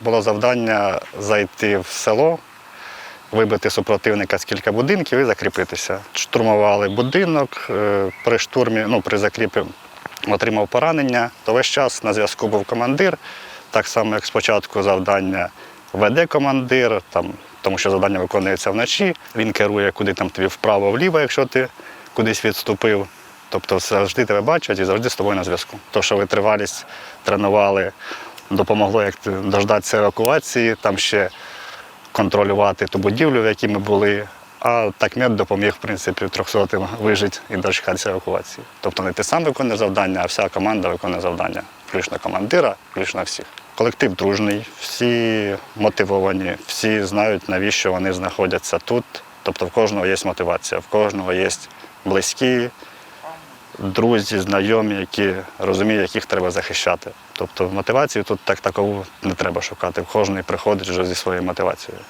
Було завдання зайти в село, вибити супротивника з кілька будинків і закріпитися. Штурмували будинок е, при штурмі, ну при закріпі отримав поранення. То весь час на зв'язку був командир, так само, як спочатку завдання веде командир, там, тому що завдання виконується вночі. Він керує куди там тобі вправо-вліво, якщо ти кудись відступив. Тобто завжди тебе бачать і завжди з тобою на зв'язку. То, що витривалість тренували, допомогло як дождатися евакуації, там ще контролювати ту будівлю, в якій ми були. А так мед допоміг, в принципі, 300 вижити і дочекатися евакуації. Тобто не ти сам виконує завдання, а вся команда виконує завдання. Включно командира, включно всіх. Колектив дружний, всі мотивовані, всі знають, навіщо вони знаходяться тут. Тобто в кожного є мотивація, в кожного є близькі, друзі, знайомі, які розуміють, яких треба захищати. Тобто мотивацію тут так такову не треба шукати. Кожен приходить вже зі своєю мотивацією.